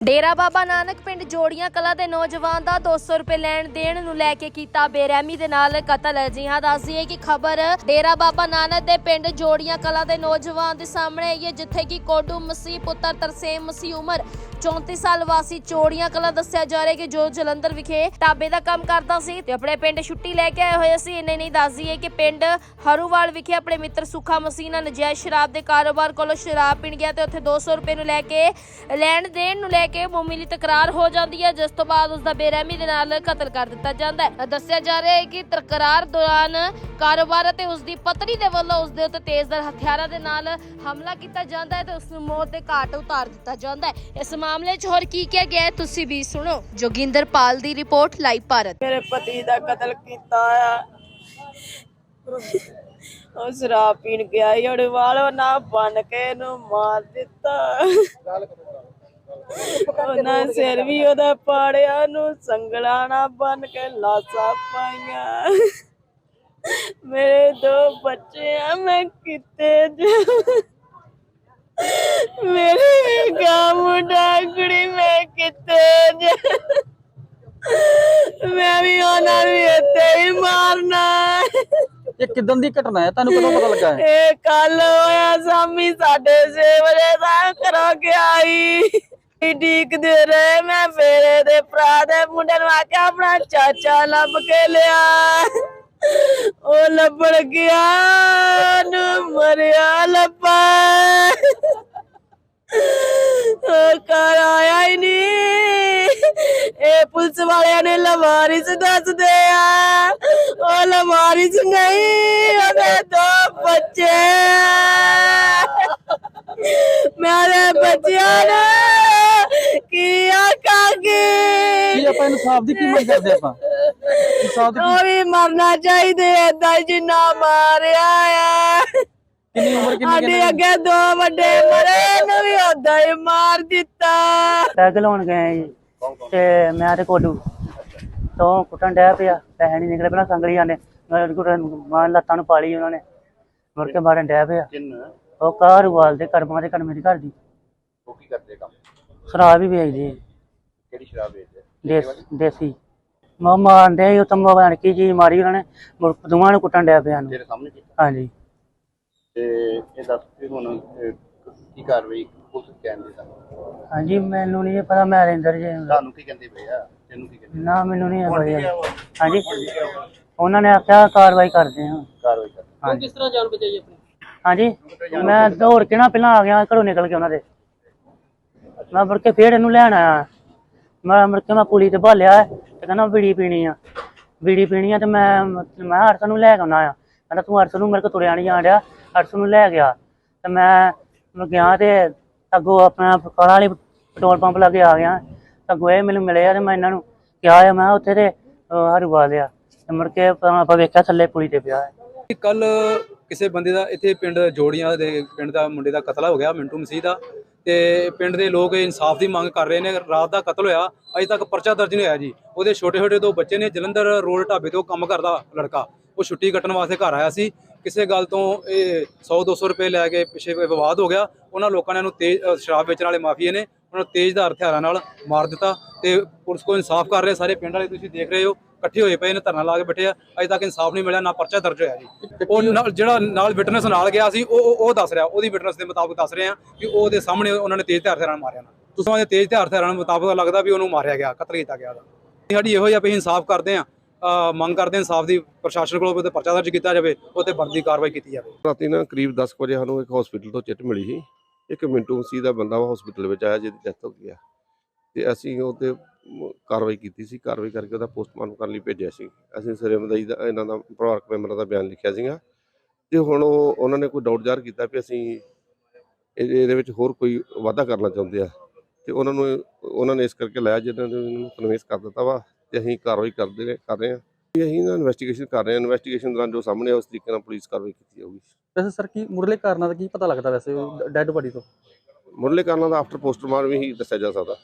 ਡੇਰਾ ਬਾਬਾ ਨਾਨਕ ਪਿੰਡ ਜੋੜੀਆਂ ਕਲਾ ਦੇ ਨੌਜਵਾਨ ਦਾ 200 ਰੁਪਏ ਲੈਣ ਦੇਣ ਨੂੰ ਲੈ ਕੇ ਕੀਤਾ ਬੇਰਹਿਮੀ ਦੇ ਨਾਲ ਕਤਲ। ਜੀ ਹਾਂ ਦੱਸਦੀ ਹੈ ਕਿ ਖਬਰ ਡੇਰਾ ਬਾਬਾ ਨਾਨਕ ਦੇ ਪਿੰਡ ਜੋੜੀਆਂ ਕਲਾ ਦੇ ਨੌਜਵਾਨ ਦੇ ਸਾਹਮਣੇ ਆਈ ਹੈ, ਜਿੱਥੇ ਕਿ ਕੋਡੂ ਮਸੀਹ ਪੁੱਤਰ ਤਰਸੇਮ ਮਸੀਹ ਉਮਰ 34 ਸਾਲ ਵਾਸੀ ਚੋੜੀਆਂ ਕਲਾ ਦੱਸਿਆ ਜਾ ਰਿਹਾ ਕਿ ਜੋ ਜਲੰਧਰ ਵਿਖੇ ਢਾਬੇ ਦਾ ਕੰਮ ਕਰਦਾ ਸੀ ਤੇ ਆਪਣੇ ਪਿੰਡ ਛੁੱਟੀ ਲੈ ਕੇ ਆਏ ਹੋਏ ਸੀ। ਇੰਨੇ ਨਹੀਂ ਦੱਸਦੀ ਹੈ ਕਿ ਪਿੰਡ ਹਰੂਵਾਲ ਵਿਖੇ ਆਪਣੇ ਮਿੱਤਰ ਸੁਖਾ ਮਸੀਹ ਨਾਲ ਨਜਾਇਜ਼ ਸ਼ਰਾਬ ਦੇ ਕਾਰੋਬਾਰ ਕੋਲੋਂ ਸ਼ਰਾਬ ਪੀਣ ਗਿਆ ਤੇ ਉੱਥੇ 200 ਰੁਪਏ ਨੂੰ ਲੈ ਕੇ ਲੈਣ ਦੇਣ ਨੂੰ ਲੈ ਕੇ ਮਾਮੂਲੀ ਤਕਰਾਰ ਹੋ ਜਾਂਦੀ ਹੈ, ਜਿਸ ਤੋਂ ਬਾਅਦ ਉਸ ਦਾ ਬੇਰਹਿਮੀ ਦੇ ਨਾਲ ਕਤਲ ਕਰ ਦਿੱਤਾ ਜਾਂਦਾ ਹੈ। ਦੱਸਿਆ ਜਾ ਰਿਹਾ ਹੈ ਕਿ ਤਕਰਾਰ ਦੌਰਾਨ ਕਾਰੋਬਾਰ ਅਤੇ ਉਸ ਦੀ ਪਤਨੀ ਦੇ ਵੱਲੋਂ ਉਸ ਦੇ ਉੱਤੇ ਤੇਜ਼ਧਾਰ ਹਥਿਆਰਾਂ ਦੇ ਨਾਲ ਹਮਲਾ ਕੀਤਾ ਜਾਂਦਾ ਹੈ ਤੇ ਉਸ ਨੂੰ ਮੌਤ ਦੇ ਘਾਟ ਉਤਾਰ ਦਿੱਤਾ ਜਾਂਦਾ ਹੈ। ਇਸ ਮਾਮਲੇ 'ਚ ਹੋਰ ਕੀ ਕਿਹਾ ਗਿਆ ਹੈ, ਤੁਸੀਂ ਵੀ ਸੁਣੋ। ਜੋਗਿੰਦਰ ਪਾਲ ਦੀ ਰਿਪੋਰਟ, ਲਾਈਵ ਭਾਰਤ। ਮੇਰੇ ਪਤੀ ਦਾ ਕਤਲ ਕੀਤਾ ਆ। ਉਹ ਸ਼ਰਾਬ ਪੀਣ ਗਿਆ ਸੀ ਅੜਵਾਲ ਨਾ ਬਣ ਕੇ ਇਹਨੂੰ ਮਾਰ ਦਿੱਤਾ। ਉਹਨਾਂ ਸਿਰ ਵੀ ਉਹਦਾ ਪਾੜਿਆ ਨੂੰ ਸੰਗਲਾ ਨਾ ਬਣ ਕੇ ਲਾਸਾ ਪਾਈਆਂ। ਮੇਰੇ ਦੋ ਬੱਚੇ ਆ ਮੈਂ ਕਿਤੇ ਜਾ ਮੇਰੇ ਗਾਂ ਮੁੰਡਾ ਕੁੜੀ ਮੈਂ ਕਿਤੇ ਜਾ ਮੈਂ ਵੀ ਉਹਨਾਂ ਨੂੰ ਇੱਥੇ ਹੀ ਮਾਰਨਾ ਇਹ ਕਿਦਾਂ ਦੀ ਘਟਨਾ ਹੈ? ਤੁਹਾਨੂੰ ਕਦੋਂ ਪਤਾ ਲੱਗਾ ਹੈ? ਇਹ ਕੱਲ ਹੋਇਆ ਸ਼ਾਮੀ 6:30 ਵਜੇ ਦਾ ਘਰੋਂ ਗਿਆ ਹੀ ਡੀਕਦੇ ਰਹੇ ਮੈਂ ਫੇਰੇ ਦੇ ਭਰਾ ਦੇ ਮੁੰਡੇ ਨੂੰ ਆਖਿਆ ਆਪਣਾ ਚਾਚਾ ਲੱਭ ਕੇ ਲਿਆ। ਉਹ ਲੱਭਣ ਗਿਆ ਨੂੰ ਮਰਿਆ ਲੱਭਾ ਉਹ ਆਇਆ ਹੀ ਨਹੀਂ। ਇਹ ਪੁਲਿਸ ਵਾਲਿਆਂ ਨੇ ਲਵਾਰਿਸ ਦੱਸਦੇ ਆ ਉਹ ਲਵਾਰਿਸ ਨਹੀਂ, ਉਹਦੇ ਦੋ ਬੱਚੇ ਮੇਰੇ ਬੱਚਿਆਂ ਨੇ ਕੀ ਆਕਾਂਗੇ ਕੀ ਆਪਾਂ ਇਨਸਾਫ ਦੀ ਕੀ ਮੰਗ ਕਰਦੇ ਆਪਾਂ? ਉਹ ਵੀ ਮਰਨਾ ਚਾਹੀਦੇ ਹੀ ਜਿੰਨਾ ਮਾਰਿਆ ਆ। ਕਿੰਨੀ ਉਮਰ ਕਿੰਨੀ ਸਾਡੇ ਅੱਗੇ ਦੋ ਵੱਡੇ ਮਰੇ ਨੂੰ ਵੀ ਓਦਾਂ ਹੀ ਮਾਰ ਦਿੱਤਾ। ਪੈਗ ਲਾਉਣ ਗਏ ਜੀ ਤੇ ਮੈਂ ਤੇ ਕੋਡੂ ਤੋਂ ਕੁੱਟਣ ਡਿਆ ਪਿਆ ਪੈਸੇ ਨਹੀਂ ਨਿਕਲੇ ਪਹਿਲਾਂ ਸੰਗਲੀ ਜਾਂਦੇ ਮਾਂ ਲੱਤਾਂ ਨੂੰ ਪਾਲੀ ਉਹਨਾਂ ਨੇ ਮੁੜ ਕੇ ਮਾਰਨ ਡਿਆ ਪਿਆ। ਉਹ ਕਾਰ ਵਾਲ ਦੇ ਕਰਮਾਂ ਦੇ ਕਰਮੇ ਦੀ ਘਰ ਦੀ। ਉਹ ਕੀ ਕਰਦੇ ਕੰਮ? ਸ਼ਰਾਬ ਵੀ ਵੇਚਦੇ ਕਿਹੜੀ ਸ਼ਰਾਬ ਵੇਚਦੇ ਦੇਸ। ਦੇਸੀ ਮਾਂ ਮਾਰਦੇ ਉਹ ਤਾਂ ਮਾਰ ਕੀ ਜੀ ਮਾਰੀ ਉਹਨਾਂ ਨੇ ਮੁੜ ਦੋਵਾਂ ਨੂੰ ਕੁੱਟਣ ਡਿਆ ਪਿਆ ਨੂੰ ਤੇਰੇ ਸਾਹਮਣੇ ਕੀਤਾ? ਹਾਂਜੀ। ਤੇ ਇਹ ਦੱਸ ਵੀ ਹੁਣ ਅਹ, ਕੀ ਕਾਰਵਾਈ ਪੁਲਿਸ ਕਹਿੰਦੀ ਸਾਨੂੰ ਹਾਂਜੀ ਮੈਨੂੰ ਨਹੀਂ ਪਤਾ ਮੈਂ ਰਿੰਦਰ ਜੀ ਤੁਹਾਨੂੰ ਕੀ ਕਹਿੰਦੇ ਪਏ ਆ? ਤੈਨੂੰ ਕੀ ਕਹਿੰਦੇ ਨਾ ਮੈਨੂੰ ਨਹੀਂ ਪਤਾ। ਹਾਂਜੀ। ਉਹਨਾਂ ਨੇ ਆਖਿਆ ਕਾਰਵਾਈ ਕਰਦੇ ਹਾਂ। ਕਾਰਵਾਈ ਕਰ ਹਾਂਜੀ। ਕਿਸ ਤਰ੍ਹਾਂ ਜਾਨ ਬਚਾਈ ਆਪਣੀ? ਹਾਂਜੀ। ਮੈਂ ਦੌੜ ਕੇ ਨਾ ਪਹਿਲਾਂ ਆ ਗਿਆ ਘਰੋਂ ਨਿਕਲ ਕੇ ਉਹਨਾਂ ਦੇ। ਮੈਂ ਮੁੜ ਕੇ ਫੇਰ ਇਹਨੂੰ ਲੈਣ ਆਇਆ। ਮੈਂ ਮੁੜ ਕੇ ਮੈਂ ਪੁਲੀ ਤੇ ਭਾਲਿਆ ਤੇ ਕਹਿੰਦਾ ਬੀੜੀ ਪੀਣੀ ਆ। ਬੀੜੀ ਪੀਣੀ ਆ ਤੇ ਮੈਂ ਮੈਂ ਅਰਸ ਨੂੰ ਲੈ ਕੇ ਆਉਣਾ ਆ। ਕਹਿੰਦਾ ਤੂੰ ਅਰਸ ਨੂੰ ਮੇਰੇ ਕੋਲ ਤੁਰਿਆ ਨਹੀਂ ਜਾਣ ਡਿਆ। ਅਰਸ ਨੂੰ ਲੈ ਗਿਆ ਤੇ ਮੈਂ ਮੈਂ ਗਿਆ ਤੇ ਅੱਗੋਂ ਆਪਣਾ ਕਾਲਾ ਵਾਲੀ ਪੈਟਰੋਲ ਪੰਪ ਲਾਗੇ ਆ ਗਿਆ। ਅੱਗੋਂ ਇਹ ਮੈਨੂੰ ਮਿਲੇ ਆ ਤੇ ਮੈਂ ਇਹਨਾਂ ਨੂੰ ਕਿਹਾ ਆ, ਮੈਂ ਉੱਥੇ ਤੇ ਹਰੂਵਾ ਲਿਆ। ਤੇ ਮੁੜ ਕੇ ਆਪਾਂ ਆਪਾਂ ਵੇਖਿਆ ਥੱਲੇ ਪੁਲੀ ਤੇ ਪਿਆ ਹੈ। ਕੱਲ ਕਿਸੇ ਬੰਦੇ ਦਾ ਇੱਥੇ ਪਿੰਡ ਜੋੜੀਆਂ ਦੇ ਪਿੰਡ ਦਾ ਮੁੰਡੇ ਦਾ ਕਤਲ ਹੋ ਗਿਆ, ਮਿੰਟੂ ਮਸੀਹ ਦਾ। ਤੇ ਪਿੰਡ ਦੇ ਲੋਕ ਇਨਸਾਫ ਦੀ ਮੰਗ ਕਰ ਰਹੇ ਨੇ। ਰਾਤ ਦਾ ਕਤਲ ਹੋਇਆ, ਅਜੇ ਤੱਕ ਪਰਚਾ ਦਰਜ ਨਹੀਂ ਹੋਇਆ ਜੀ। ਉਹਦੇ ਛੋਟੇ ਛੋਟੇ ਦੋ ਬੱਚੇ ਨੇ, ਜਲੰਧਰ ਰੋਡ ਢਾਬੇ ਤੋਂ ਕੰਮ ਕਰਦਾ ਲੜਕਾ। ਉਹ ਛੁੱਟੀ ਕੱਟਣ ਵਾਸਤੇ ਘਰ ਆਇਆ ਸੀ। ਕਿਸੇ ਗੱਲ ਤੋਂ ਇਹ 100 200 ਰੁਪਏ ਲੈ ਕੇ ਪਿੱਛੇ ਵਿਵਾਦ ਹੋ ਗਿਆ। ਉਹਨਾਂ ਲੋਕਾਂ ਨੇ ਉਹਨੂੰ ਤੇਜ਼ ਸ਼ਰਾਬ ਵੇਚਣ ਵਾਲੇ ਮਾਫੀਏ ਨੇ, ਉਹਨਾਂ ਨੂੰ ਤੇਜ਼ਧਾਰ ਹਥਿਆਰਾਂ ਨਾਲ ਮਾਰ ਦਿੱਤਾ ਤੇ ਪੁਲਿਸ ਕੋ ਇਨਸਾਫ ਕਰ ਰਹੇ ਸਾਰੇ ਪਿੰਡ ਵਾਲੇ ਤੁਸੀਂ ਦੇਖ ਰਹੇ ਹੋ। ਇਕੱਠੇ ਹੋਏ ਪਏ ਨੇ ਧਰਨਾ ਲਾ ਕੇ ਬੈਠੇ ਆ। ਅਜੇ ਤੱਕ ਇਨਸਾਫ ਨਹੀਂ ਮਿਲਿਆ ਨਾ ਪਰਚਾ ਦਰਜ ਹੋਇਆ ਜੀ। ਉਹ ਜਿਹੜਾ ਨਾਲ ਵਿਟਨੈਸ ਨਾਲ ਗਿਆ ਸੀ ਉਹ ਉਹ- ਦੱਸ ਰਿਹਾ ਉਹਦੀ ਵਿਟਨੈਸ ਦੇ ਮੁਤਾਬਕ ਦੱਸ ਰਹੇ ਆ ਕਿ ਉਹਦੇ ਸਾਹਮਣੇ ਉਹਨਾਂ ਨੇ ਤੇਜ਼ ਹਥਿਆਰਾਂ ਨਾਲ ਮਾਰਿਆ ਨਾ। ਤੁਸੀਂ ਉਹਦੇ ਤੇਜ਼ ਹਥਿਆਰਾਂ ਨਾਲ ਮੁਤਾਬਕ ਲੱਗਦਾ ਵੀ ਉਹਨੂੰ ਮਾਰਿਆ ਗਿਆ ਕਤਲ ਕੀਤਾ ਗਿਆ ਉਹਦਾ। ਸਾਡੀ ਇਹੋ ਜਿਹਾ ਵੀ ਇਨਸਾਫ ਕਰਦੇ ਆ ਮੰਗ ਕਰਦੇ ਆ ਇਨਸਾਫ ਦੀ ਪ੍ਰਸ਼ਾਸਨ ਕੋਲੋਂ ਵੀ ਉਹਤੇ ਪਰਚਾ ਦਰਜ ਕੀਤਾ ਜਾਵੇ ਉਹਤੇ ਬਣਦੀ ਕਾਰਵਾਈ ਕੀਤੀ ਜਾਵੇ। ਰਾਤੀ ਨਾ ਕਰੀਬ 10 ਕੁ ਵਜੇ ਸਾਨੂੰ ਇੱਕ ਹਸਪੀਟਲ ਤੋਂ ਚਿੱਟ ਮਿਲੀ ਸੀ। ਇੱਕ ਮਿੰਟੂ ਮਸੀਹ ਦਾ ਬੰਦਾ ਹਸਪੀਟਲ ਵਿੱਚ ਆਇਆ ਜਿਹਦੀ ਡੈਥ ਹੋ ਗਈ ਆ। ਤੇ ਅਸੀਂ ਉਹ ਤੇ ਕਾਰਵਾਈ ਕੀਤੀ ਸੀ। ਕਾਰਵਾਈ ਕਰਕੇ ਉਹਦਾ ਪੋਸਟਮਾਰਟਮ ਕਰਨ ਲਈ ਭੇਜਿਆ ਸੀ। ਅਸੀਂ ਸਰੇ ਮਦਈ ਦਾ ਇਹਨਾਂ ਦਾ ਪਰਿਵਾਰਕ ਮੈਂਬਰਾਂ ਦਾ ਬਿਆਨ ਲਿਖਿਆ ਸੀਗਾ। ਤੇ ਹੁਣ ਉਹ ਉਹਨਾਂ ਨੇ ਕੋਈ ਡਾਊਟ ਜ਼ਾਹਰ ਕੀਤਾ ਵੀ ਅਸੀਂ ਇਹ- ਇਹਦੇ ਵਿੱਚ ਹੋਰ ਕੋਈ ਵਾਅਦਾ ਕਰਨਾ ਚਾਹੁੰਦੇ ਆ। ਤੇ ਉਹਨਾਂ ਨੂੰ ਉਹਨਾਂ ਨੇ ਇਸ ਕਰਕੇ ਲਾਇਆ ਜਿਹਨਾਂ ਨੇ ਇਹਨਾਂ ਨੂੰ ਕਨਵਿੰਸ ਕਰ ਦਿੱਤਾ ਵਾ ਤੇ ਅਸੀਂ ਕਾਰਵਾਈ ਕਰਦੇ ਨੇ ਕਰ ਰਹੇ ਤੇ ਅਸੀਂ ਨਾ ਇਨਵੈਸਟੀਗੇਸ਼ਨ ਕਰ ਰਹੇ ਹਾਂ। ਇਨਵੈਸਟੀਗੇਸ਼ਨ ਦੌਰਾਨ ਜੋ ਸਾਹਮਣੇ ਆ ਉਸ ਤਰੀਕੇ ਨਾਲ ਪੁਲਿਸ ਕਾਰਵਾਈ ਕੀਤੀ ਜਾਊਗੀ। ਵੈਸੇ ਸਰ ਕੀ ਮੁਰਲੇ ਕਾਰਨਾਂ ਦਾ ਕੀ ਪਤਾ ਲੱਗਦਾ ਵੈਸੇ ਡੈੱਡ ਬੋਡੀ ਤੋਂ? ਮੁੱਢਲੇ ਕਾਰਨਾਂ ਦਾ ਆਫਟਰ ਪੋਸਟਮਾਰਟਮ ਹੀ ਦੱਸਿਆ ਜਾ ਸਕਦਾ।